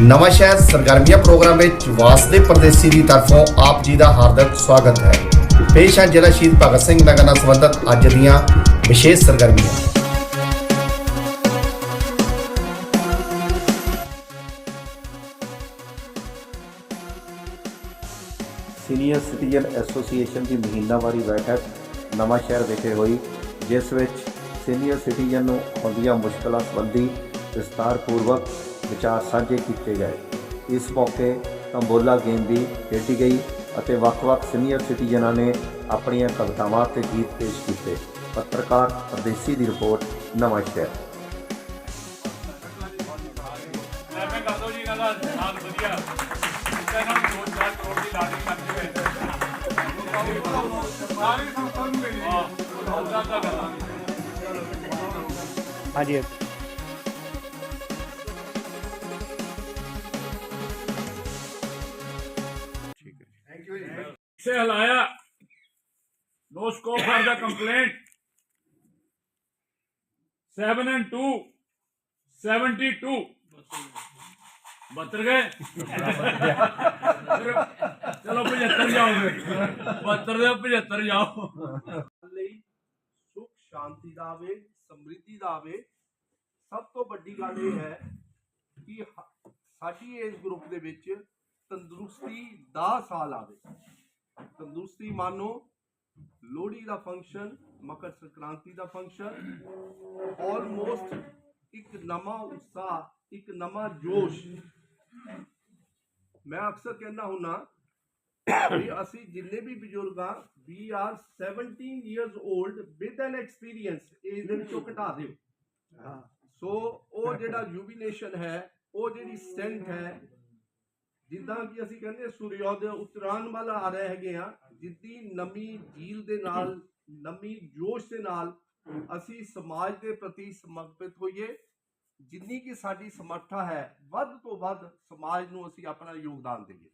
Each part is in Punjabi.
ਨਵਾਂ ਸ਼ਹਿਰ ਸਰਗਰਮੀਆਂ ਪ੍ਰੋਗਰਾਮ ਵਿੱਚ ਵਾਸਦੇ ਪਰਦੇਸੀ ਦੀ ਤਰਫੋਂ ਆਪ ਜੀ ਦਾ ਹਾਰਦਿਕ ਸਵਾਗਤ ਹੈ। ਪੇਸ਼ ਹੈ ਜ਼ਿਲ੍ਹਾ ਸ਼ਹੀਦ ਭਗਤ ਸਿੰਘ ਨਗਰ ਨਾਲ ਸੰਬੰਧਿਤ ਅੱਜ ਦੀਆਂ ਵਿਸ਼ੇਸ਼ ਸਰਗਰਮੀਆਂ। ਸੀਨੀਅਰ ਸਿਟੀਜ਼ਨ ਐਸੋਸੀਏਸ਼ਨ ਦੀ ਮਹੀਨਾਵਾਰੀ ਬੈਠਕ ਨਵਾਂ ਸ਼ਹਿਰ ਵਿਖੇ ਹੋਈ, ਜਿਸ ਵਿੱਚ ਸੀਨੀਅਰ ਸਿਟੀਜ਼ਨ ਨੂੰ ਆਉਂਦੀਆਂ ਮੁਸ਼ਕਲਾਂ ਸੰਬੰਧੀ ਵਿਸਤਾਰਪੂਰਵਕ ਵਿਚਾਰ ਸਾਂਝੇ ਕੀਤੇ ਗਏ। ਇਸ ਮੌਕੇ ਤੰਬੋਲਾ ਗੇਮ ਵੀ ਖੇਡੀ ਗਈ ਅਤੇ ਵੱਖ-ਵੱਖ ਸੀਨੀਅਰ ਸਿਟੀਜ਼ਨਾਂ ਨੇ ਆਪਣੀਆਂ ਕਵਿਤਾਵਾਂ ਤੇ ਗੀਤ ਪੇਸ਼ ਕੀਤੇ। ਪੱਤਰਕਾਰ ਪਰਦੇਸੀ ਦੀ ਰਿਪੋਰਟ ਨਵਾਂ ਸ਼ਹਿਰ। ਐਵੇਂ ਕਰ ਦੋ ਜੀ ਇਹਨਾਂ ਦਾ ਨਾਲ ਵਧੀਆ। ਇਹਨਾਂ ਨੂੰ ਦੋ ਚਾਰ ਕਰੋੜ ਦੀ ਲਾਟਰੀ ਲੱਗ ਜਾਵੇ ਸਾਰੀ ਸੰਸਥਾ ਨੂੰ ਮਿਲੀ ਹਾਂ ਉਹਦਾ ਤਾਂ ਗੱਲਾਂ ਹਾਂਜੀ। ਬਿੱਲ ਆਇਆ। No scope for the complaint. 7 and 2 72 72 ਗਏ ਚਲੋ 75 ਜਾਓਗੇ 72 ਦੇ 75 ਜਾਓ ਲਈ ਸੁਖ ਸ਼ਾਂਤੀ ਦਾ ਆਵੇ ਸਮ੍ਰਿੱਧੀ ਦਾ ਆਵੇ ਸਭ ਤੋਂ ਵੱਡੀ ਗੱਲ ਇਹ ਹੈ ਕਿ ਸਾਡੀ ਇਸ ਗਰੁੱਪ ਦੇ ਵਿੱਚ ਤੰਦਰੁਸਤੀ ਦਾ ਸਾਲ ਆਵੇ। ਤੰਦਰੁਸਤੀ ਮਾਨੋ ਲੋਹੜੀ ਦਾ ਫੰਕਸ਼ਨ ਮਕਰ ਸੰਕ੍ਰਾਂਤੀ ਦਾ ਫੰਕਸ਼ਨ ਆਲਮੋਸਟ ਇੱਕ ਨਵਾਂ ਉਤਸ਼ਾਹ ਇੱਕ ਨਵਾਂ ਜੋਸ਼। ਮੈਂ ਅਕਸਰ ਕਹਿੰਦਾ ਹੁੰਨਾ ਵੀ ਅਸੀਂ ਜਿੰਨੇ ਵੀ ਬਜ਼ੁਰਗ ਆ we are 17 years old with an experience age ਦੇ ਵਿੱਚੋਂ ਘਟਾ ਦਿਓ। ਸੋ ਉਹ ਜਿਹੜਾ ਯੂਬੀਨੇਸ਼ਨ ਹੈ ਉਹ ਜਿਹੜੀ ਸਟਰੈਂਥ ਹੈ ਜਿੱਦਾਂ ਕਿ ਅਸੀਂ ਕਹਿੰਦੇ ਸੂਰਯੋਦੈ ਉਤਰਾਨ ਵੱਲ ਆ ਰਹੇ ਹੈਗੇ ਆ ਜਿੱਦੀ ਨਵੀਂ ਝੀਲ ਦੇ ਨਾਲ, ਨਵੀਂ ਜੋਸ਼ ਦੇ ਨਾਲ ਅਸੀਂ ਸਮਾਜ ਦੇ ਪ੍ਰਤੀ ਸਮਰਪਿਤ ਹੋਈਏ, ਜਿੰਨੀ ਕਿ ਸਾਡੀ ਸਮਰੱਥਾ ਹੈ, ਵੱਧ ਤੋਂ ਵੱਧ ਸਮਾਜ ਨੂੰ ਅਸੀਂ ਆਪਣਾ ਯੋਗਦਾਨ ਦੇਈਏ।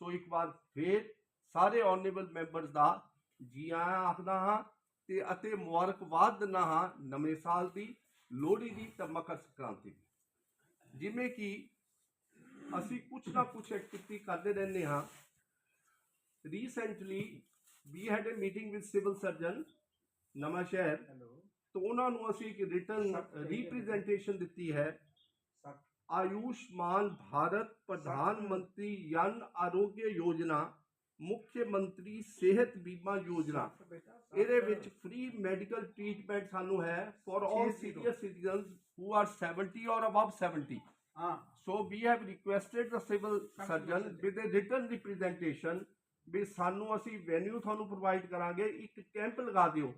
ਸੋ ਇੱਕ ਵਾਰ ਫੇਰ ਸਾਰੇ ਆਨਰੇਬਲ ਮੈਂਬਰਸ ਦਾ ਜੀ ਆਇਆਂ ਆਖਦਾ ਹਾਂ ਤੇ ਅਤੇ ਮੁਬਾਰਕਬਾਦ ਦਿੰਦਾ ਹਾਂ ਨਵੇਂ ਸਾਲ ਦੀ ਲੋਹੜੀ ਦੀ ਤੇ ਮਕਰ ਸੰਕ੍ਰਾਂਤੀ ਦੀ। ਜਿਵੇਂ ਕਿ ਅਸੀਂ ਕੁਛ ਨਾ ਕੁਛ ਐਕਟੀਵਿਟੀ ਕਰਦੇ ਰਹਿੰਦੇ ਹਾਂ। Recently we had a meeting with civil surgeon Nawan Shahr. ਤੋਂ ਉਹਨਾਂ ਨੂੰ ਅਸੀਂ ਇੱਕ ਰਿਟਰਨ ਰਿਪਰੈਜ਼ੈਂਟੇਸ਼ਨ ਦਿੱਤੀ ਹੈ। ਆਯੁਸ਼ਮਾਨ ਭਾਰਤ ਪ੍ਰਧਾਨ ਮੰਤਰੀ ਜਨ जन ਯੋਜਨਾ ਮੁੱਖ ਮੰਤਰੀ ਸਿਹਤ ਬੀਮਾ ਯੋਜਨਾ। ਇਹਦੇ ਵਿੱਚ ਫ੍ਰੀ ਮੈਡੀਕਲ ਟ੍ਰੀਟਮੈਂਟ ਸਾਨੂੰ ਹੈ। For all senior citizens who are 70 or above 70 ਹਾਂ so we have requested the civil surgeon with a written representation ਵੀ ਸਾਨੂੰ ਅਸੀਂ ਵੈਨਿਊ ਤੁਹਾਨੂੰ ਪ੍ਰੋਵਾਈਡ ਕਰਾਂਗੇ ਇੱਕ ਕੈਂਪ ਲਗਾ ਦਿਓ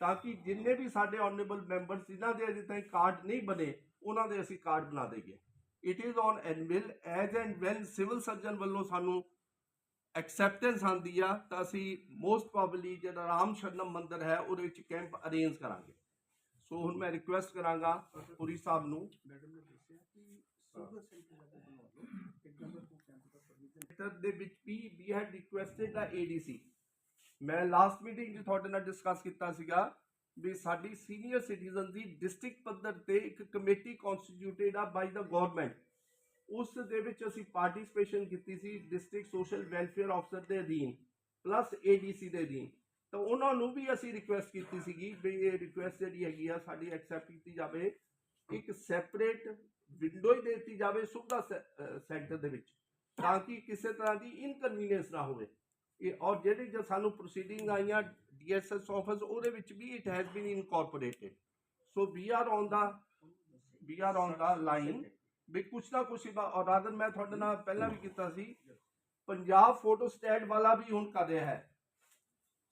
ਤਾਂ ਕਿ ਜਿੰਨੇ ਵੀ ਸਾਡੇ ਆਨਰੇਬਲ ਮੈਂਬਰਸ ਜਿਨ੍ਹਾਂ ਦੇ ਅਜੇ ਤਾਈਂ ਕਾਰਡ ਨਹੀਂ ਬਣੇ ਉਹਨਾਂ ਦੇ ਅਸੀਂ ਕਾਰਡ ਬਣਾ ਦੇਈਏ। It is on anvil as and when civil surgeon ਵੱਲੋਂ ਸਾਨੂੰ ਐਕਸੈਪਟੈਂਸ ਆਂਦੀ ਆ ਤਾਂ ਅਸੀਂ ਮੋਸਟ ਪ੍ਰੋਬਬਲੀ ਜਿਹੜਾ ਰਾਮ ਸ਼ਰਨਮ ਮੰਦਿਰ ਹੈ ਉਹਦੇ ਵਿੱਚ ਕੈਂਪ ਅਰੇਂਜ ਕਰਾਂਗੇ। ਸੋ ਹੁਣ ਮੈਂ ਰਿਕੁਐਸਟ ਕਰਾਂਗਾ ਪੁਰੀ ਸਾਹਿਬ ਨੂੰ। ਸੈਕਟਰ ਦੇ ਵਿੱਚ ਵੀ we had requested the ADC ਮੈਂ ਲਾਸਟ ਮੀਟਿੰਗ 'ਚ ਤੁਹਾਡੇ ਨਾਲ ਡਿਸਕਸ ਕੀਤਾ ਸੀਗਾ ਵੀ ਸਾਡੀ ਸੀਨੀਅਰ ਸਿਟੀਜ਼ਨ ਦੀ ਡਿਸਟ੍ਰਿਕਟ ਪੱਧਰ ਤੇ ਇੱਕ ਕਮੇਟੀ ਕਨਸਟੀਟਿਊਟਡ ਆ ਬਾਈ ਦਾ ਗਵਰਨਮੈਂਟ ਉਸ ਦੇ ਵਿੱਚ ਅਸੀਂ ਪਾਰਟਿਸਿਪੇਸ਼ਨ ਕੀਤੀ ਸੀ ਡਿਸਟ੍ਰਿਕਟ ਸੋਸ਼ਲ ਵੈਲਫੇਅਰ ਅਫਸਰ ਦੇ ਅਧੀਨ ਪਲੱਸ ਏਡੀਸੀ ਦੇ ਅਧੀਨ। ਤਾਂ ਉਹਨਾਂ ਨੂੰ ਵੀ ਅਸੀਂ ਰਿਕੁਐਸਟ ਕੀਤੀ ਸੀਗੀ ਵੀ ਇਹ ਰਿਕੁਐਸਟ ਜਿਹੜੀ ਹੈਗੀ ਆ ਸਾਡੀ ਐਕਸੈਪਟ ਕੀਤੀ ਜਾਵੇ। ਇੱਕ ਸੈਪਰੇਟ ਵਿੰਡੋ ਹੀ ਦੇ ਦਿੱਤੀ ਜਾਵੇ ਸੁਵਿਧਾ ਸੈਂਟਰ ਦੇ ਵਿੱਚ, ਤਾਂ ਕਿ ਕਿਸੇ ਤਰ੍ਹਾਂ ਦੀ ਇਨਕਨਵੀਨੀਅੰਸ ਨਾ ਹੋਵੇ। ਇਹ ਔਰ ਜਿਹੜੀ ਜੋ ਸਾਨੂੰ ਪ੍ਰੋਸੀਡਿੰਗ ਆਈਆਂ ਡੀਐਸਐਸ ਆਫਿਸ ਉਹਦੇ ਵਿੱਚ ਵੀ it has been incorporated so we are on the we are on the line ਵੀ ਕੁਛ ਨਾ ਕੁਛ ਇਹਦਾ- ਔਰ ਰਾਦਰ ਮੈਂ ਤੁਹਾਡੇ ਨਾਲ ਪਹਿਲਾਂ ਵੀ ਕੀਤਾ ਸੀ, ਪੰਜਾਬ ਫੋਟੋ ਸਟੈਟ ਵਾਲਾ ਵੀ ਹੁਣ ਕਰ ਰਿਹਾ ਹੈ।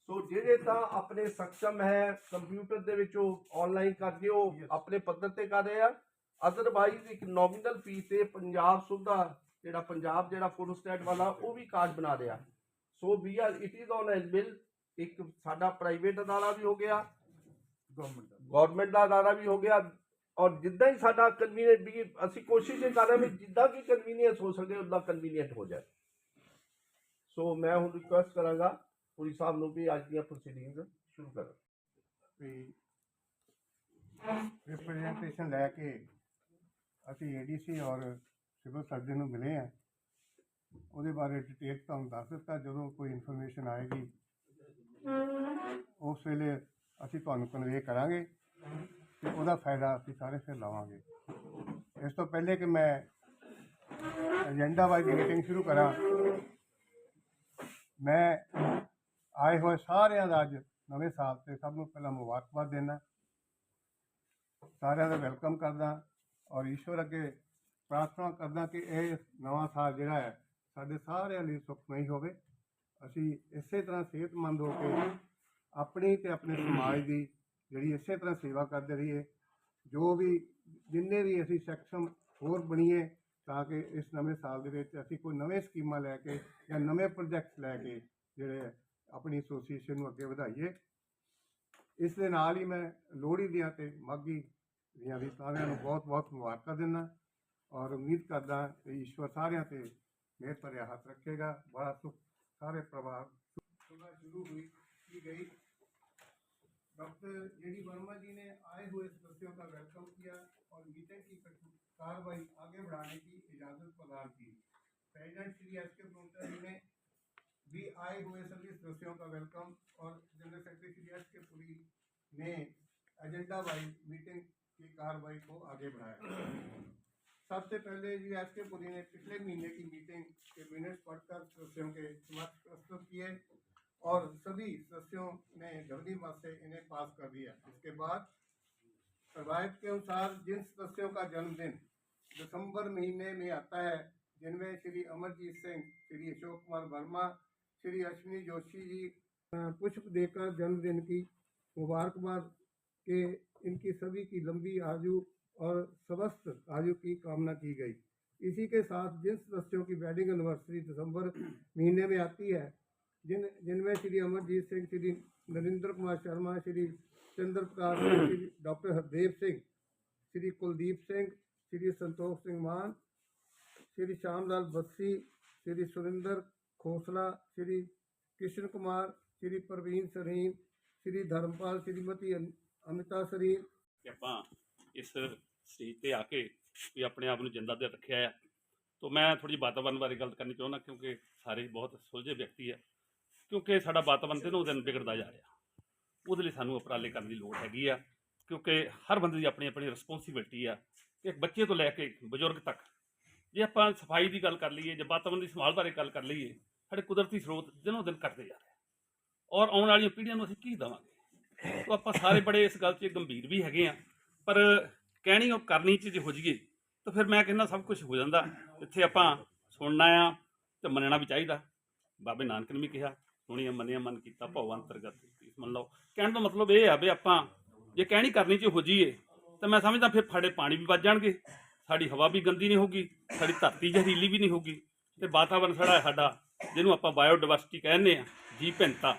ਸੋ ਜਿਹੜੇ ਤਾਂ ਆਪਣੇ ਸક્ષਮ ਹੈ ਕੰਪਿਊਟਰ ਦੇ ਵਿੱਚ ਉਹ ਆਨਲਾਈਨ ਕਰਕੇ ਉਹ ਆਪਣੇ ਪੱਧਰ ਤੇ ਕਰ ਰਹੇ ਆ। ਅਦਰਵਾਈਜ਼ ਇੱਕ ਨੋਮੀਨਲ ਫੀਸ ਤੇ ਪੰਜਾਬ ਸੁਵਿਧਾ ਜਿਹੜਾ ਪੰਜਾਬ ਜਿਹੜਾ ਫੋਟੋ ਸਟੈਟ ਵਾਲਾ ਉਹ ਵੀ ਕਾਰਡ ਬਣਾ ਰਿਹਾ। So we are it is on an bill ਇੱਕ ਸਾਡਾ ਪ੍ਰਾਈਵੇਟ ਅਦਾਰਾ ਵੀ ਹੋ ਗਿਆ ਗਵਰਨਮੈਂਟ ਦਾ। ਅਦਾਰਾ ਵੀ ਹੋ ਗਿਆ ਔਰ ਜਿੱਦਾਂ ਹੀ ਸਾਡਾ ਕਨਵੀਨੀਅੰਟ ਵੀ ਅਸੀਂ ਕੋਸ਼ਿਸ਼ ਇਹ ਕਰ ਰਹੇ ਹਾਂ ਵੀ ਜਿੱਦਾਂ ਕੀ ਕਨਵੀਨੀਅੰਸ ਹੋ ਸਕੇ ਉਦਾਂ ਕਨਵੀਨੀਅੰਟ ਹੋ ਜਾਏ। ਸੋ ਮੈਂ ਹੁਣ ਰਿਕੁਐਸਟ ਕਰਾਂਗਾ ਪੁਰੀ ਸਾਹਿਬ ਨੂੰ ਵੀ ਅੱਜ ਦੀਆਂ ਪ੍ਰੋਸੀਡਿੰਗਸ ਸ਼ੁਰੂ ਕਰੋ ਵੀ ਰਿਪਰੈਜ਼ੈਂਟੇਸ਼ਨ ਲੈ ਕੇ ਅਸੀਂ ਏਡੀਸੀ ਔਰ ਸਿਵਲ ਸਰਜਨ ਨੂੰ ਮਿਲੇ ਆ ਉਹਦੇ ਬਾਰੇ ਡਿਟੇਲ ਤੁਹਾਨੂੰ ਦੱਸ ਦਿੱਤਾ। ਜਦੋਂ ਕੋਈ ਇਨਫੋਰਮੇਸ਼ਨ ਆਏਗੀ, ਉਸ ਵੇਲੇ ਅਸੀਂ ਤੁਹਾਨੂੰ ਕਨਵੇ ਕਰਾਂਗੇ ਤੇ ਉਹਦਾ ਫਾਇਦਾ ਅਸੀਂ ਸਾਰੇ ਫਿਰ ਲਵਾਂਗੇ। ਇਸ ਤੋਂ ਪਹਿਲੇ ਕਿ ਮੈਂ ਏਜੰਡਾ ਵਾਈਜ਼ ਮੀਟਿੰਗ ਸ਼ੁਰੂ ਕਰਾਂ, ਮੈਂ ਆਏ ਹੋਏ ਸਾਰਿਆਂ ਦਾ ਅੱਜ ਨਵੇਂ ਸਾਲ ਤੇ ਸਭ ਨੂੰ ਪਹਿਲਾਂ ਮੁਬਾਰਕਬਾਦ ਦੇਣਾ ਸਾਰਿਆਂ ਦਾ ਵੈਲਕਮ ਕਰਦਾ। ਔਰ ਈਸ਼ਵਰ ਅੱਗੇ ਪ੍ਰਾਰਥਨਾ ਕਰਦਾ ਕਿ ਇਹ ਨਵਾਂ ਸਾਲ ਜਿਹੜਾ ਹੈ, ਸਾਡੇ ਸਾਰਿਆਂ ਲਈ ਸੁਖਮਈ ਹੋਵੇ। ਅਸੀਂ ਇਸੇ ਤਰ੍ਹਾਂ ਸਿਹਤਮੰਦ ਹੋ ਕੇ ਆਪਣੀ ਤੇ ਆਪਣੇ ਸਮਾਜ ਦੀ ਜਿਹੜੀ ਇਸੇ ਤਰ੍ਹਾਂ ਸੇਵਾ ਕਰਦੇ ਰਹੀਏ। ਜੋ ਵੀ, ਜਿੰਨੇ ਵੀ ਅਸੀਂ ਸક્ષਮ ਹੋਰ ਬਣੀਏ, ਤਾਂ ਕਿ ਇਸ ਨਵੇਂ ਸਾਲ ਦੇ ਵਿੱਚ ਅਸੀਂ ਕੋਈ ਨਵੇਂ ਸਕੀਮਾਂ ਲੈ ਕੇ ਜਾਂ ਨਵੇਂ ਪ੍ਰੋਜੈਕਟਸ ਲੈ ਕੇ ਜਿਹੜੇ ਆਪਣੀ ਐਸੋਸੀਏਸ਼ਨ ਨੂੰ ਅੱਗੇ ਵਧਾਈਏ। ਇਸ ਦੇ ਨਾਲ ਹੀ ਮੈਂ ਲੋਹੜੀ ਦੀਆਂ ਤੇ ਮਾਘੀ ਵੀ ਸਾਰਿਆਂ ਨੂੰ ਬਹੁਤ ਬਹੁਤ ਮੁਬਾਰਕਾਂ ਦਿੰਦਾ ਔਰ ਉਮੀਦ ਕਰਦਾ ਕਿ ਈਸ਼ਵਰ ਸਾਰਿਆਂ ਤੇ ਮਿਹਰ ਭਰਿਆ ਹੱਥ ਰੱਖੇਗਾ ਬੜਾ ਸੁਖ ਸਾਰੇ ਪਰਿਵਾਰ ਸੁਬਹ ਸ਼ੁਰੂ हुई की गई doctor J D Verma ji ने आए हुए सदस्यों का वेलकम किया और मीटिंग की कार्रवाई आगे बढ़ाने की इजाजत प्रदान की प्रेसिडेंट श्री एस के प्रोटर जी ने भी आए हुए सभी सदस्यों का वेलकम और जनरल सेक्रेटरी श्री एस के पुरी ने एजेंडा वाइज मीटिंग की कार्रवाई को आगे बढ़ाया सबसे पहले जी एस के पुरी ने पिछले महीने की मीटिंग के पढ़कर सदस्यों के समक्ष प्रस्तुत किए और सभी सदस्यों ने ध्वनि मत से इन्हें पास कर दिया। इसके बाद रवायत के अनुसार जिन सदस्यों का जन्मदिन दिसंबर महीने में आता है, जिनमें श्री अमरजीत सिंह, श्री अशोक कुमार वर्मा, श्री अश्विनी जोशी जी पुष्प देकर जन्मदिन की मुबारकबाद के इनकी सभी की लंबी आयु और स्वस्थ आयु की कामना की गई। इसी के साथ जिन सदस्यों की वेडिंग एनिवर्सरी दिसंबर महीने में आती है, जिन, जिनमें श्री अमरजीत सिंह, श्री नरेंद्र कुमार शर्मा, श्री चंद्र प्रकाश श्री डॉक्टर हरदेव सिंह, श्री कुलदीप सिंह, श्री संतोष सिंह मान, श्री श्यामलाल बस्सी, श्री सुरेंद्र खोसला, श्री कृष्ण कुमार, श्री प्रवीण सरीन, श्री धर्मपाल श्रीमती ਅਮਿਤਾ ਸਰੀ ਕਿ ਆਪਾਂ ਇਸ ਸਟੇਜ ਤੇ ਆ ਕੇ ਵੀ ਆਪਣੇ ਆਪ ਨੂੰ ਜਿੰਦਾ ਤੇ ਰੱਖਿਆ ਆ। ਤੋਂ ਮੈਂ ਥੋੜੀ ਵਾਤਾਵਰਣ ਬਾਰੇ ਗੱਲ ਕਰਨੀ ਚਾਹੁੰਦਾ ਕਿਉਂਕਿ ਸਾਰੇ ਬਹੁਤ ਸੁਲਝੇ ਵਿਅਕਤੀ ਆ। ਕਿਉਂਕਿ ਸਾਡਾ ਵਾਤਾਵਰਣ ਦਿਨੋ ਦਿਨ ਵਿਗੜਦਾ ਜਾ ਰਿਹਾ। ਉਹਦੇ ਲਈ ਸਾਨੂੰ ਉਪਰਾਲੇ ਕਰਨ ਦੀ ਲੋੜ ਹੈਗੀ ਆ। ਕਿਉਂਕਿ ਹਰ ਬੰਦੇ ਦੀ ਆਪਣੀ ਆਪਣੀ ਰਿਸਪੌਂਸਿਬਿਲਟੀ ਆ ਕਿ ਬੱਚੇ ਤੋਂ ਲੈ ਕੇ ਬਜ਼ੁਰਗ ਤੱਕ ਜੇ ਆਪਾਂ ਸਫ਼ਾਈ ਦੀ ਗੱਲ ਕਰ ਲਈਏ ਜੇ ਵਾਤਾਵਰਣ ਦੀ ਸੰਭਾਲ ਬਾਰੇ ਗੱਲ ਕਰ ਲਈਏ, ਸਾਡੇ ਕੁਦਰਤੀ ਸਰੋਤ ਦਿਨੋ ਦਿਨ ਘਟਦੇ ਜਾ ਰਹੇ ਔਰ ਆਉਣ ਵਾਲੀਆਂ ਪੀੜ੍ਹੀਆਂ ਨੂੰ ਅਸੀਂ ਕੀ ਦਵਾਂਗੇ? ਤਾਂ ਆਪਾਂ ਸਾਰੇ ਬੜੇ ਇਸ ਗੱਲ 'ਚ ਗੰਭੀਰ ਵੀ ਹੈਗੇ ਆ। ਪਰ ਕਹਿਣੀ ਉਹ ਕਰਨੀ 'ਚ ਜੇ ਹੋ ਜਾਈਏ ਤਾਂ ਫਿਰ ਮੈਂ ਕਹਿੰਦਾ ਸਭ ਕੁਝ ਹੋ ਜਾਂਦਾ। ਇੱਥੇ ਆਪਾਂ ਸੁਣਨਾ ਆ ਤੇ ਮੰਨਣਾ ਵੀ ਚਾਹੀਦਾ। ਬਾਬੇ ਨਾਨਕ ਨੇ ਵੀ ਕਿਹਾ, ਸੁਣੀਆ, ਮੰਨਿਆ, ਮਨ ਕੀਤਾ ਭਉ ਅੰਤਰਗਤ। ਮੰਨ ਲਓ। ਕਹਿਣ ਦਾ ਮਤਲਬ ਇਹ ਆ ਵੀ ਆਪਾਂ ਜੇ ਕਹਿਣੀ ਕਰਨੀ 'ਚ ਹੋ ਜਾਈਏ ਤਾਂ ਮੈਂ ਸਮਝਦਾ ਫਿਰ ਸਾਡੇ ਪਾਣੀ ਵੀ ਵੱਜ ਜਾਣਗੇ। ਸਾਡੀ ਹਵਾ ਵੀ ਗੰਦੀ ਨਹੀਂ ਹੋਊਗੀ, ਸਾਡੀ ਧਰਤੀ ਜ਼ਹਿਰੀਲੀ ਵੀ ਨਹੀਂ ਹੋਊਗੀ। ਤੇ ਵਾਤਾਵਰਨ ਸਾਡਾ ਸਾਡਾ, ਜਿਹਨੂੰ ਆਪਾਂ ਬਾਇਓਡਾਇਵਰਸਿਟੀ ਕਹਿੰਦੇ ਆ ਜੀ ਭਿੰਨਤਾ।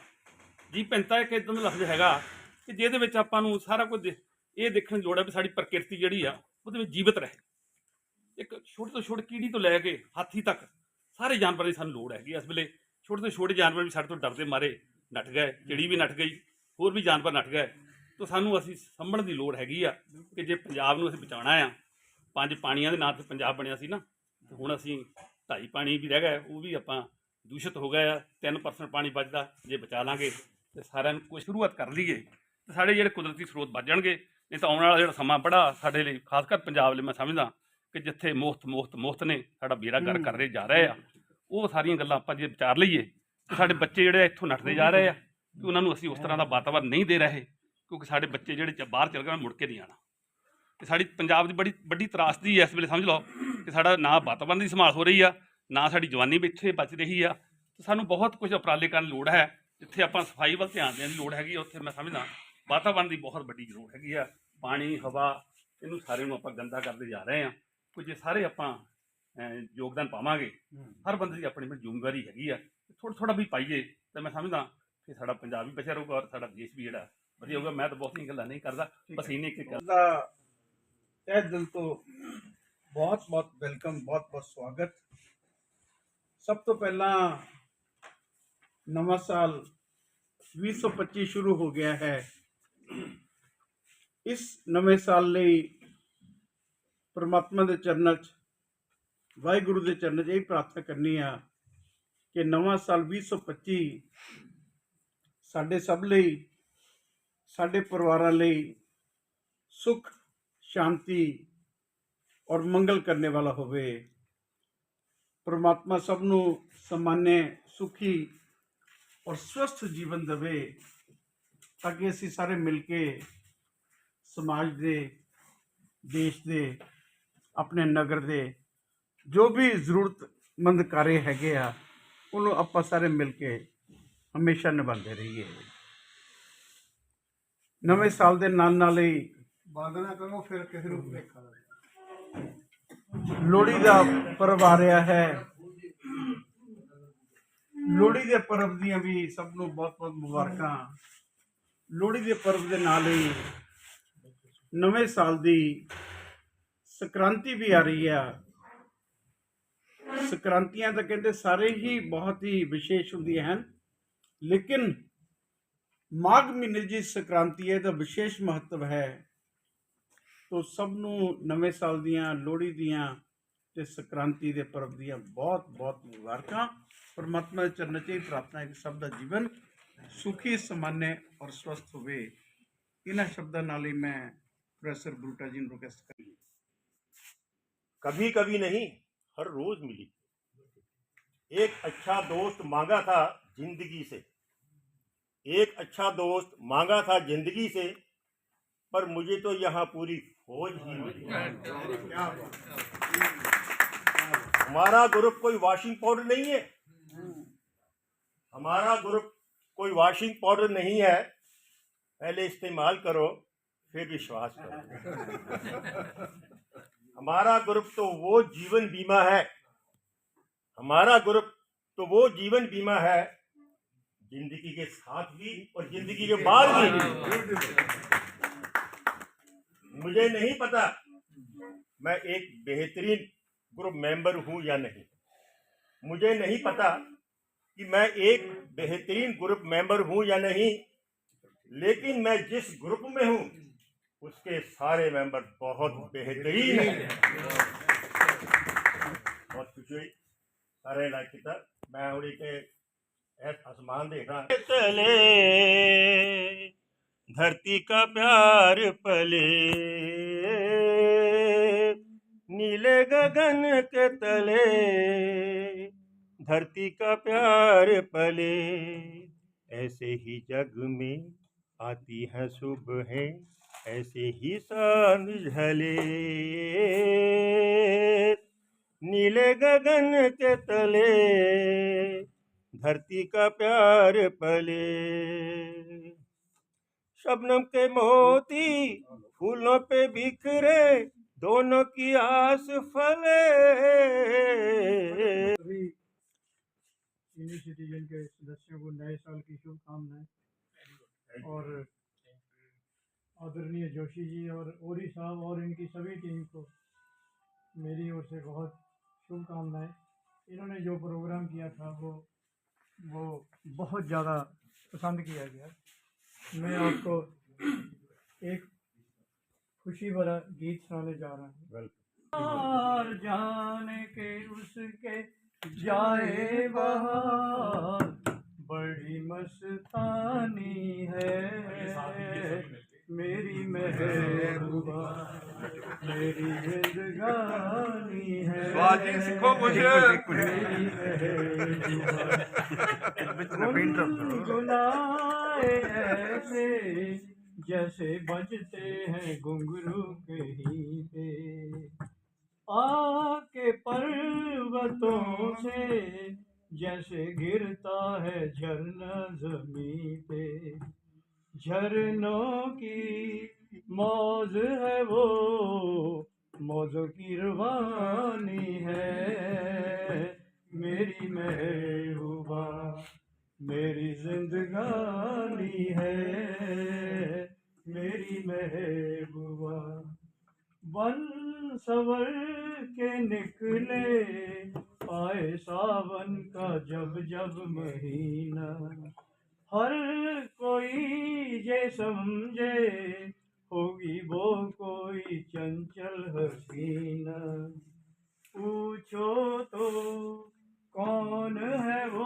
ਜੀ ਭਿੰਨਤਾ ਇੱਕ ਇਦਾਂ ਦਾ ਲਫ਼ਜ਼ ਹੈਗਾ ਕਿ ਜਿਹਦੇ ਵਿੱਚ ਆਪਾਂ ਨੂੰ ਸਾਰਾ ਕੁਝ ਦੇ- ਇਹ ਦੇਖਣ ਦੀ ਲੋੜ ਹੈ ਵੀ ਸਾਡੀ ਪ੍ਰਕਿਰਤੀ ਜਿਹੜੀ ਆ, ਉਹਦੇ ਵਿੱਚ ਜੀਵਤ ਰਹੇ। ਇੱਕ ਛੋਟੀ ਤੋਂ ਛੋਟੀ ਕੀੜੀ ਤੋਂ ਲੈ ਕੇ ਹਾਥੀ ਤੱਕ ਸਾਰੇ ਜਾਨਵਰਾਂ ਦੀ ਸਾਨੂੰ ਲੋੜ ਹੈਗੀ ਇਸ ਵੇਲੇ ਛੋਟੇ ਤੋਂ ਛੋਟੇ ਜਾਨਵਰ ਵੀ ਸਾਡੇ ਤੋਂ ਡਰਦੇ ਮਾਰੇ ਨੱਠ ਗਏ, ਚਿੜੀ ਵੀ ਨੱਠ ਗਈ, ਹੋਰ ਵੀ ਜਾਨਵਰ ਨੱਠ ਗਏ। ਤਾਂ ਸਾਨੂੰ ਅਸੀਂ ਸੰਭਣ ਦੀ ਲੋੜ ਹੈਗੀ ਆ ਕਿ ਜੇ ਪੰਜਾਬ ਨੂੰ ਅਸੀਂ ਬਚਾਉਣਾ ਆ, ਪੰਜ ਪਾਣੀਆਂ ਦੇ ਨਾਂ ਤੇ ਪੰਜਾਬ ਬਣਿਆ ਸੀ ਨਾ ਹੁਣ ਅਸੀਂ ਢਾਈ ਪਾਣੀ ਵੀ ਰਹਿ ਗਏ, ਉਹ ਵੀ ਆਪਾਂ ਦੂਸ਼ਿਤ ਹੋ ਗਿਆ ਆ 3% ਪਾਣੀ ਬਚਦਾ, ਜੇ ਬਚਾ ਲਾਂਗੇ ਤੇ ਸਾਰਿਆਂ ਨੂੰ ਕੋਈ ਸ਼ੁਰੂਆਤ ਕਰ ਲਈਏ ਤੇ ਸਾਡੇ ਜਿਹੜੇ ਕੁਦਰਤੀ ਸਰੋਤ ਬਚ ਜਾਣਗੇ ਨਹੀਂ ਤਾਂ ਆਉਣ ਵਾਲਾ ਜਿਹੜਾ ਸਮਾਂ ਬੜਾ ਸਾਡੇ ਲਈ ਖਾਸ ਕਰ ਪੰਜਾਬ ਲਈ ਮੈਂ ਸਮਝਦਾ ਕਿ ਜਿੱਥੇ ਮੁਫਤ ਮੁਫਤ ਮੁਫਤ ਨੇ ਸਾਡਾ ਬੇੜਾ ਗਰ ਕਰਦੇ ਜਾ ਰਹੇ ਆ ਉਹ ਸਾਰੀਆਂ ਗੱਲਾਂ ਆਪਾਂ ਜੇ ਵਿਚਾਰ ਲਈਏ ਤੇ ਸਾਡੇ ਬੱਚੇ ਜਿਹੜੇ ਇੱਥੋਂ ਨੱਠਦੇ ਜਾ ਰਹੇ ਆ ਕਿ ਉਹਨਾਂ ਨੂੰ ਅਸੀਂ ਉਸ ਤਰ੍ਹਾਂ ਦਾ ਵਾਤਾਵਰਨ ਨਹੀਂ ਦੇ ਰਹੇ ਕਿਉਂਕਿ ਸਾਡੇ ਬੱਚੇ ਜਿਹੜੇ ਬਾਹਰ ਚਲ ਗਏ ਮੁੜ ਕੇ ਨਹੀਂ ਆਣਾ ਤੇ ਸਾਡੀ ਪੰਜਾਬ ਦੀ ਬੜੀ ਵੱਡੀ ਤਰਾਸਦੀ ਹੈ ਇਸ ਵੇਲੇ ਸਮਝ ਲਓ ਕਿ ਸਾਡਾ ਨਾ ਵਾਤਾਵਰਨ ਦੀ ਸੰਭਾਲ ਹੋ ਰਹੀ ਆ ਨਾ ਸਾਡੀ ਜਵਾਨੀ ਵੀ ਇੱਥੇ ਬਚ ਰਹੀ ਆ ਤੇ ਸਾਨੂੰ ਬਹੁਤ ਕੁਝ ਉਪਰਾਲੇ ਕਰਨ ਲੋੜ ਹੈ। ਜਿੱਥੇ ਆਪਾਂ ਸਫ਼ਾਈ ਵੱਲ ਧਿਆਨ ਦੇਣ ਦੀ ਲੋੜ ਹੈਗੀ ਆ, ਉੱਥੇ ਮੈਂ ਸਮਝਦਾ ਵਾਤਾਵਰਨ ਦੀ ਬਹੁਤ ਵੱਡੀ ਜ਼ਰੂਰਤ ਹੈਗੀ ਆ। ਪਾਣੀ ਹਵਾ ਇਹਨੂੰ ਸਾਰੇ ਨੂੰ ਆਪਾਂ ਗੰਦਾ ਕਰਦੇ ਜਾ ਰਹੇ ਆ। ਕੁਝ ਜੇ ਸਾਰੇ ਆਪਾਂ ਅਹ, ਯੋਗਦਾਨ ਪਾਵਾਂਗੇ ਹਰ ਬੰਦੇ ਦੀ ਆਪਣੀ ਆਪਣੀ ਜ਼ਿੰਮੇਵਾਰੀ ਹੈਗੀ ਆ। ਥੋੜਾ ਥੋੜਾ ਵੀ ਪਾਈਏ ਤਾਂ ਮੈਂ ਸਮਝਦਾ ਕਿ ਸਾਡਾ ਪੰਜਾਬ ਵੀ ਬਚਿਆ ਰਹੂਗਾ ਔਰ ਸਾਡਾ ਦੇਸ਼ ਵੀ ਜਿਹੜਾ ਵਧੀਆ ਹੋਊਗਾ। ਮੈਂ ਤਾਂ ਬਹੁਤੀਆਂ ਗੱਲਾਂ ਨਹੀਂ ਕਰਦਾ ਬਸ ਇਹਨੇ ਇੱਕ ਗੱਲ। ਦਾ ਤਹਿ ਦਿਲ ਤੋਂ ਬਹੁਤ ਬਹੁਤ ਵੈਲਕਮ ਬਹੁਤ ਬਹੁਤ ਸਵਾਗਤ। ਸਭ ਤੋਂ ਪਹਿਲਾਂ ਨਵਾਂ ਸਾਲ 2025 ਸ਼ੁਰੂ ਹੋ ਗਿਆ ਹੈ ਇਸ ਨਵੇਂ ਸਾਲ ਲਈ ਪ੍ਰਮਾਤਮਾ ਦੇ ਚਰਨਾਂ 'ਚ ਵਾਹਿਗੁਰੂ ਦੇ ਚਰਨਾਂ 'ਚ ਇਹ ਪ੍ਰਾਰਥਨਾ ਕਰਨੀ ਆ ਕਿ ਨਵਾਂ ਸਾਲ 2025 ਸਾਡੇ ਸਭ ਲਈ ਸਾਡੇ ਪਰਿਵਾਰਾਂ ਲਈ ਸੁਖ ਸ਼ਾਂਤੀ ਔਰ ਮੰਗਲ ਕਰਨੇ ਵਾਲਾ ਹੋਵੇ ਪ੍ਰਮਾਤਮਾ ਸਭ ਨੂੰ ਸਮਾਨੇ ਸੁਖੀ ਔਰ ਸਵਸਥ ਜੀਵਨ ਦੇਵੇ ਤਾਂ ਕਿ ਅਸੀਂ ਸਾਰੇ ਮਿਲ ਕੇ ਸਮਾਜ ਦੇ ਦੇਸ਼ ਦੇ ਆਪਣੇ ਨਗਰ ਦੇ ਜੋ ਵੀ ਜ਼ਰੂਰਤਮੰਦ ਕਾਰੇ ਹੈਗੇ ਆ ਉਹਨੂੰ ਆਪਾਂ ਸਾਰੇ ਮਿਲ ਕੇ ਹਮੇਸ਼ਾ ਨਿਭਾਉਂਦੇ ਰਹੀਏ। ਨਵੇਂ ਸਾਲ ਦੇ ਨਾਲ ਨਾਲ ਹੀ ਬੰਦ ਨਾ ਕਰੋ ਫਿਰ ਕਿਸੇ ਨੂੰ ਦੇਖਾ ਲੋਹੜੀ ਦਾ ਪਰਵ ਆ ਰਿਹਾ ਹੈ। ਲੋਹੜੀ ਦੇ ਪਰਬ ਦੀਆਂ ਵੀ ਸਭ ਨੂੰ ਬਹੁਤ-ਬਹੁਤ ਮੁਬਾਰਕਾਂ। ਲੋਹੜੀ ਦੇ ਪਰਬ ਦੇ ਨਾਲ ਹੀ ਨਵੇਂ ਸਾਲ ਦੀ ਸੰਕ੍ਰਾਂਤੀ ਵੀ ਆ ਰਹੀ ਆ। ਸੰਕ੍ਰਾਂਤੀਆਂ ਤਾਂ ਕਹਿੰਦੇ ਸਾਰੇ ਹੀ ਬਹੁਤ ਹੀ ਵਿਸ਼ੇਸ਼ ਹੁੰਦੀਆਂ ਹਨ, ਲੇਕਿਨ ਮਾਘ ਮਹੀਨੇ ਦੀ ਸੰਕ੍ਰਾਂਤੀ ਹੈ ਦਾ ਵਿਸ਼ੇਸ਼ ਮਹੱਤਵ ਹੈ। ਤੋ ਸਭ ਨੂੰ ਨਵੇਂ ਸਾਲ ਦੀਆਂ ਲੋਹੜੀ ਦੀਆਂ ਤੇ ਸੰਕ੍ਰਾਂਤੀ ਦੇ ਪਰਬ ਦੀਆਂ ਬਹੁਤ ਬਹੁਤ ਮੁਬਾਰਕਾਂ। ਪਰਮਾਤਮਾ ਦੇ ਚਰਨਾਂ 'ਚ ਹੀ ਪ੍ਰਾਰਥਨਾ ਹੈ ਕਿ ਸਭ ਦਾ ਜੀਵਨ ਸੁਖੀ ਸਮਾਨੇ ਔਰ ਸਵਸਥ ਹੋਵੇ ਇਹਨਾਂ ਸ਼ਬਦਾਂ ਨਾਲ ਹੀ ਮੈਂ ਪ੍ਰੋਫੈਸਰ ਬਰੂਟਾ ਜੀ ਨੂੰ ਰਿਕਵੈਸਟ ਕਰਾਂਗੀ कभी कभी नहीं हर रोज मिली एक अच्छा दोस्त मांगा था जिंदगी से एक अच्छा दोस्त मांगा था जिंदगी से पर मुझे तो यहाँ पूरी फौज ही मिली हमारा ग्रुप कोई वॉशिंग पाउडर नहीं है हमारा ग्रुप कोई वॉशिंग पाउडर नहीं है। पहले इस्तेमाल करो फिर विश्वास करो। हमारा ग्रुप तो वो जीवन बीमा है। हमारा ग्रुप तो वो जीवन बीमा है ज़िंदगी के साथ भी और ज़िंदगी के बाद भी। मुझे नहीं पता मैं एक बेहतरीन ग्रुप मेंबर हूँ या नहीं। मुझे नहीं पता कि मैं एक बेहतरीन ग्रुप मेंबर हूँ या नहीं, लेकिन मैं जिस ग्रुप में हूँ, उसके सारे मेंबर बहुत बेहतरीन हैं। बहुत खुशी हुई। सारे इलाके तक मैं उड़ी के आसमान देख रहा चले, धरती का प्यार पले, नीले गगन के तले धरती का प्यार पले, ऐसे ही जग में आती है सुबह, ऐसे ही साँझ ढले नीले गगन के तले, धरती का प्यार पले। शबनम के मोती फूलों पे बिखरे, दोनों की आस फले। सीनियर सिटीजन के सदस्यों को नए साल की शुभकामनाएँ। और आदरणीय जोशी जी और ओरी साहब और इनकी सभी टीम को मेरी ओर से बहुत शुभकामनाएँ। इन्होंने जो प्रोग्राम किया था वो वो बहुत ज़्यादा पसंद किया गया। मैं आपको एक खुशी भरा गीत सुनाने जा रहा हूँ। और जाने के उसके जाए बहार बड़ी मस्तानी है। मेरी महबूबा मेरी जिंदगानी है। मेरी महबूबा। गुनगुनाए ऐसे जैसे बजते हैं घुंघरू कहीं पे आके पर्वतों से जैसे गिरता है झरना जमी पे। झरनों की मौज है वो, मौजों की रवानी है। मेरी महबूबा, मेरी जिंदगानी है। मेरी महबूबा। बन सवर के निकले, आए सावन का जब जब महीना। हर कोई ये समझे, होगी वो कोई चंचल हसीना। पूछो तो कौन है वो?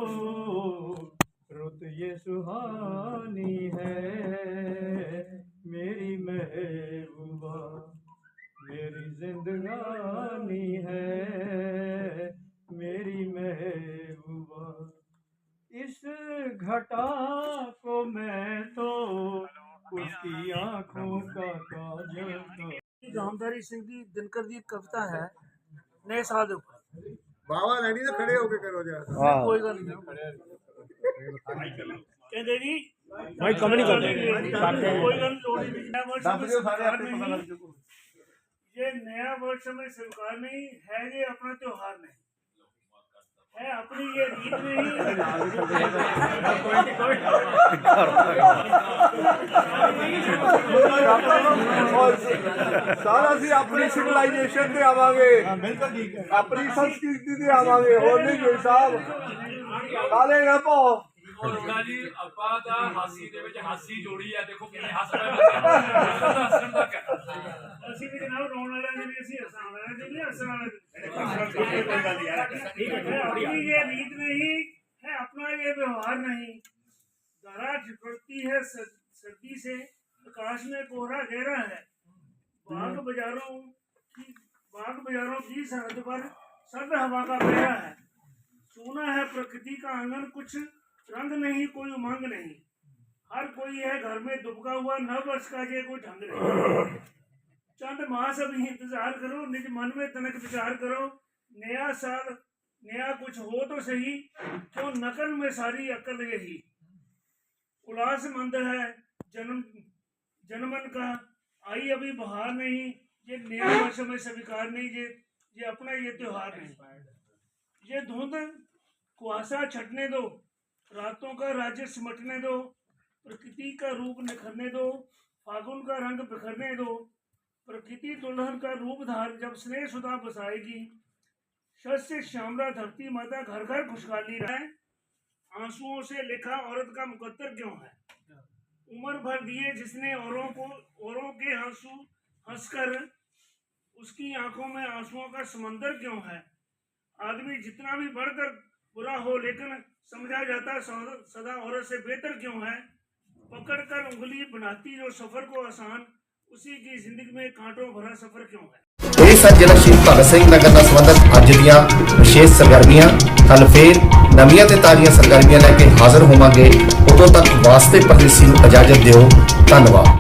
रुत ये सुहानी है। हरी सिंह की दिनकर जी कविता है नए साल के ऊपर। बाबा लैनी से तो खड़े होके करो जरा हाँ। कोई गल नहीं। कहते जी भाई कम नहीं करते। कोई गल नहीं ये नया वर्ष में स्वीकार नहीं है ये अपना त्योहार नहीं। है अपनी ये रीत नहीं ਸਾਰਾ ਅਸੀਂ ਆਪਣੀ ਸਿਵਲਾਈਜੇਸ਼ਨ ਤੇ ਆਵਾਂਗੇ ਬਿਲਕੁਲ ਠੀਕ ਹੈ ਆਪਣੀ ਸੰਸਕ੍ਰਿਤੀ ਤੇ ਆਵਾਂਗੇ ਹੋਰ ਨਹੀਂ ਕੋਈ ਸਾਹਿਬ ਕਾਲੇ ਨਾ ਪਾਓ ਹੋਗਾ ਜੀ ਆਪਾਂ ਤਾਂ ਹਾਸੀ ਦੇ ਵਿੱਚ ਹਾਸੀ ਜੋੜੀ ਆ ਦੇਖੋ ਕਿੰਨੇ ਹੱਸ ਰਹੇ ਬੰਦੇ ਹੱਸਣ ਤੱਕ ਅਸੀਂ ਵੀ ਜਨਾਬ ਰੋਣ ਵਾਲਿਆਂ ਦੇ ਵੀ ਅਸੀਂ ਹੱਸਣ ਵਾਲਿਆਂ ਦੇ ਵੀ ਹੱਸਣ ਵਾਲਿਆਂ ਦੇ भी। है अपनी ये रीत नहीं है अपना ये व्यवहार नहीं दरा झुकती है सर- सर्दी से आकाश में कोहरा घेरा है बाग बाजारों की बाग बाजारों की सरहद पर सर्द हवा का बेड़ा है सोना है प्रकृति का आंगन कुछ रंग नहीं, कोई उमंग नहीं। हर कोई है घर में दुबका हुआ नव वर्ष का ये कोई ढंग नहीं। चंद मास अभी इंतज़ार करो, निज मन में तनक विचार करो। नया साल, नया कुछ हो तो सही, क्यों नकल में सारी अकल यही? उल्लासमंद है, जन्म, जनमन का, आई अभी बहार नहीं। ये नया वर्ष में स्वीकार नहीं, ये ये अपना ये त्योहार नहीं। ये धुंध कुआसा छटने दो। रातों का राज्य सिमटने दो, प्रकृति का रूप निखरने दो, फागुन का रंग बिखरने दो, प्रकृति दुल्हन का रूप धार जब स्नेह सुधा बसाएगी शस्य श्यामला धरती माता घर घर खुशहाली रहे। आंसुओं से लिखा औरत का मुकद्दर क्यों है? उम्र भर दिए जिसने औरों को, औरों के आँसू हंसकर, उसकी आँखों में आंसुओं का समंदर क्यों है? आदमी जितना भी बढ़कर बुरा हो, लेकिन समझा जाता सौ- सदा औरत से बेहतर क्यों है पकड़ कर उंगली बनाती जो सफर को आसान उसी की जिंदगी में कांटों भरा सफर क्यों है ਇਹ ਸਨ ਜ਼ਿਲ੍ਹਾ ਸ਼ਹੀਦ ਭਗਤ ਸਿੰਘ ਨਗਰ ਨਾਲ ਸੰਬੰਧਿਤ ਅੱਜ ਦੀਆਂ ਵਿਸ਼ੇਸ਼ ਸਰਗਰਮੀਆਂ ਕੱਲ ਫੇਰ ਨਵੀਆਂ ਤੇ ਤਾਜ਼ੀਆਂ ਸਰਗਰਮੀਆਂ ਲੈ ਕੇ ਹਾਜ਼ਰ ਹੋਵਾਂਗੇ ਉਦੋਂ ਤੱਕ ਵਾਸਤੇ ਪਰਦੇਸੀ ਨੂੰ ਇਜਾਜ਼ਤ ਦਿਓ ਧੰਨਵਾਦ